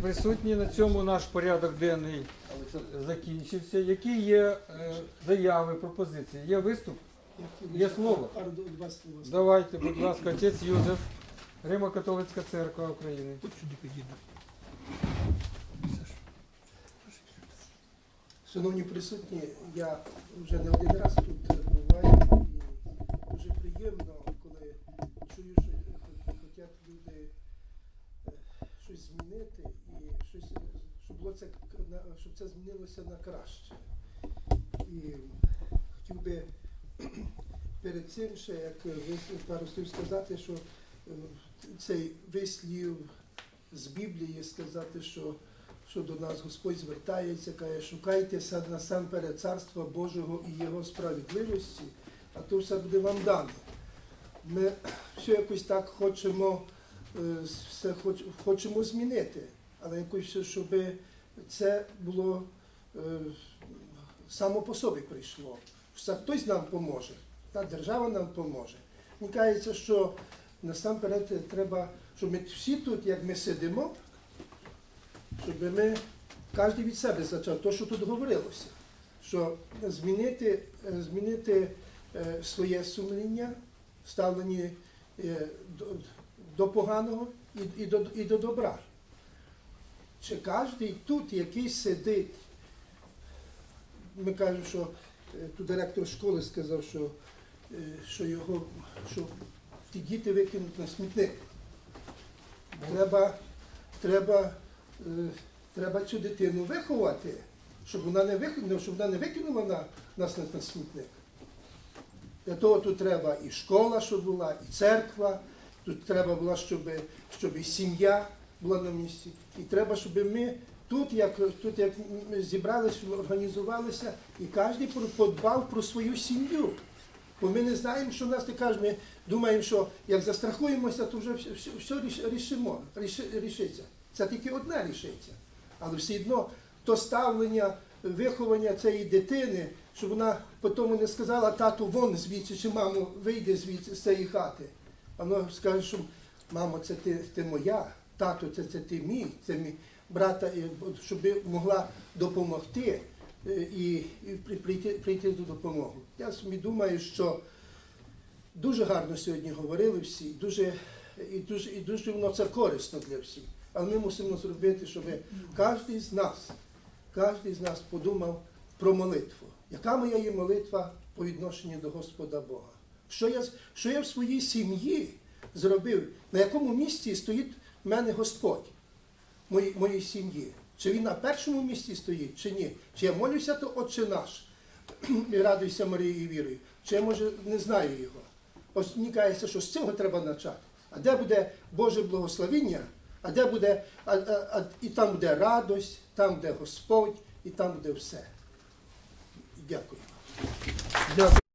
присутні. На цьому наш порядок денний закінчився. Які є е, заяви, пропозиції? Є виступ? Є слово? Давайте, будь ласка, отець Юзеф, Римо-католицька церква України. Шановні присутні, я вже не один раз тут буваю і дуже приємно, коли чую, що хочуть люди е, щось змінити було це, щоб це змінилося на краще. І хотів би перед цим ще, як ви пару слів сказати, що е, цей вислів з Біблії сказати, що, що до нас Господь звертається, каже, шукайте са- насамперед Царства Божого і Його справедливості, а то все буде вам дано. Ми все якось так хочемо, е, все хочемо змінити, але якось, щоб це було е, само по собі прийшло. Хтось нам поможе, та держава нам поможе. Мені кажеться, що насамперед треба, щоб ми всі тут, як ми сидимо, щоб ми кожен від себе почав, то, що тут говорилося, що змінити, е, змінити е, своє сумління, ставлення до, поганого і, до, і до добра. Чи кожен тут, який сидить, ми кажемо, що е, тут директор школи сказав, що, е, що його що ті діти викинуть на смітник. Треба, треба, е, треба цю дитину виховати, щоб вона не викинула, щоб вона не викинула на, нас на, на смітник. Для того тут треба і школа, щоб була, і церква, тут треба була, щоб, щоб і сім'я була на місці. І треба, щоб ми тут, як, тут, як зібралися, організувалися, і кожен подбав про свою сім'ю. Бо ми не знаємо, що в нас ти кажеш, ми думаємо, що як застрахуємося, то вже все, все, все ріш- рішимо, ріши- рішиться. Це тільки одне рішиться. Але все одно то ставлення, виховання цієї дитини, щоб вона потім не сказала тату вон звідси, чи мамо, вийди звідси з цієї хати. Воно скаже, що мамо, це ти, ти моя, тато, це, це ти мій, це мій брата, щоб могла допомогти е, і, і прийти, прийти до допомоги. Я собі думаю, що дуже гарно сьогодні говорили всі, дуже, і, дуже, і дуже воно це корисно для всіх. Але ми мусимо зробити, щоб кожен з нас, кожен з нас подумав про молитву. Яка моя є молитва по відношенню до Господа Бога? Що я, що я в своїй сім'ї зробив? На якому місці стоїть мене Господь? моїй, моїй сім'ї. Чи він на першому місці стоїть, чи ні? Чи я молюся, то Отче наш, і радуйся Марії вірою, чи я може не знаю його. Ось мені кажеться, що з цього треба почати. А де буде Боже благословіння, а де буде, а, а, а, і там буде радость, там буде Господь, і там буде все. Дякую. Дякую.